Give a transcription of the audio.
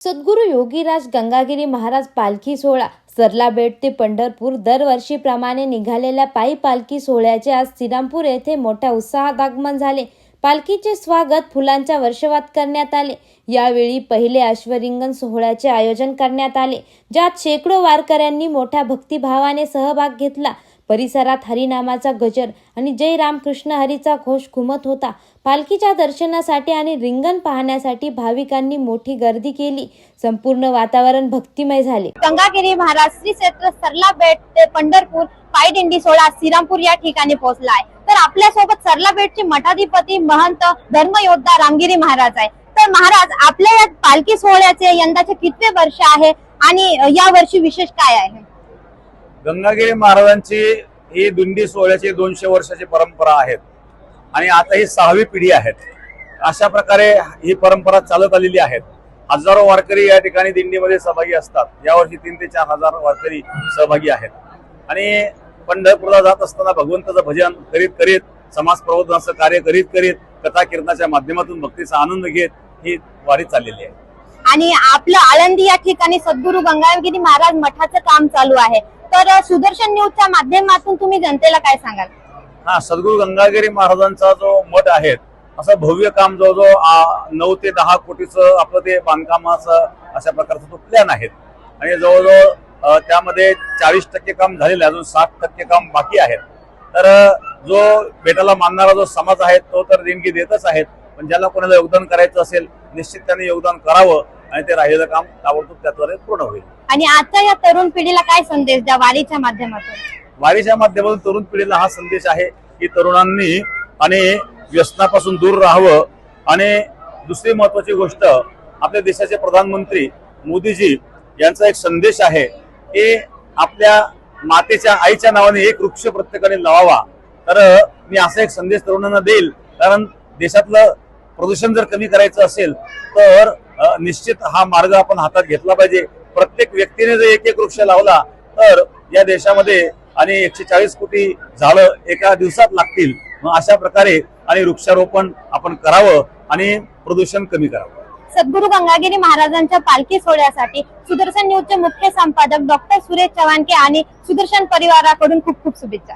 सद्गुरू योगीराज गंगागिरी महाराज पालखी सोहळा सरला बेट ते पंढरपूर दरवर्षीप्रमाणे निघालेल्या पायी पालखी सोहळ्याचे आज श्रीरामपूर येथे मोठ्या उत्साहात आगमन झाले. पालखीचे स्वागत फुलांच्या वर्षवात करण्यात आले. यावेळी पहिले अश्वरिंगण सोहळ्याचे आयोजन करण्यात आले ज्यात शेकडो वारकऱ्यांनी मोठ्या भक्तिभावाने सहभाग घेतला. परिसरात हरिनामाचा गजर आणि जय रामकृष्ण हरीचा घोष घुमत होता. पालखीच्या दर्शनासाठी आणि रिंगण पाहण्यासाठी भाविकांनी मोठी गर्दी केली. संपूर्ण वातावरण भक्तिमय झाले. गंगागिरी महाराज श्री क्षेत्र सरला बेट ते पंढरपूर पायी दिंडी सोहळा श्रीरामपूर या ठिकाणी पोहोचला आहे. तर आपल्यासोबत सरला बेटचे मठाधिपती महंत धर्मयोद्धा रामगिरी महाराज आहे. तर महाराज आपल्या या पालखी सोहळ्याचे यंदाचे कितवे वर्ष आहे आणि या वर्षी विशेष काय आहे? गंगागिरी महाराजांची ही दिंडी सोहळ्याची दोनशे वर्षाची परंपरा आहेत. आणि आता ही सहावी पिढी आहेत. अशा प्रकारे ही परंपरा चालत आलेली आहेत. हजारो वारकरी या ठिकाणी दिंडीमध्ये सहभागी असतात. यावर्षी तीन ते चार हजार वारकरी सहभागी आहेत. आणि पंढरपूरला जात असताना भगवंताचं भजन करीत करीत समाज प्रबोधनाचं कार्य करीत करीत कथा कीर्तनाच्या माध्यमातून भक्तीचा आनंद घेत ही वारी चाललेली आहे. आणि आपलं आळंदी या ठिकाणी सद्गुरू गंगागिरी महाराज मठाचं काम चालू आहे. तर सुदर्शन न्यूजच्या माध्यमातून तुम्ही जनतेला काय सांगाल? हा सद्गुरू गंगागिरी महाराजांचा जो मठ आहे असं भव्य काम जो जो नऊ ते दहा कोटीचं आपलं ते बांधकामाचं अशा प्रकारचं तो प्लॅन आहे आणि जवळजवळ त्यामध्ये चाळीस टक्के काम झालेलं आहे अजून साठ टक्के काम बाकी आहेत. तर जो बेटाला मानणारा जो समाज आहे तो तर देणगी देतच आहेत. पण ज्याला कोणाला योगदान करायचं असेल निश्चित त्याने योगदान करावं आणि ते राहिलेलं काम ताबडतोब त्याद्वारे पूर्ण होईल. आणि आजच्या या तरुण पिढीला काय संदेश द्या वारीच्या माध्यमातून? वारीच्या माध्यमातून तरुण पिढीला हा संदेश आहे की तरुणांनी आणि व्यसनापासून दूर राहावं. आणि दुसरी महत्वाची गोष्ट आपल्या देशाचे प्रधानमंत्री मोदीजी यांचा एक संदेश आहे की आपल्या मातेच्या आईच्या नावाने एक वृक्ष प्रत्येकाने लावावा. तर मी असा एक संदेश तरुणांना देईल. कारण देशातलं प्रदूषण जर कमी करायचं असेल तर निश्चित हा मार्ग आपण हातात घेतला पाहिजे. प्रत्येक व्यक्तीने जर एक एक वृक्ष लावला तर या देशामध्ये आणि एकशे चाळीस कोटी झाडं एका दिवसात लागतील. मग अशा प्रकारे आणि वृक्षारोपण आपण करावं आणि प्रदूषण कमी करावं. सद्गुरु गंगागिरी महाराजांच्या पालखी सोहळ्यासाठी सुदर्शन न्यूजचे मुख्य संपादक डॉक्टर सुरेश चव्हाणके आणि सुदर्शन परिवाराकडून खूप खूप शुभेच्छा.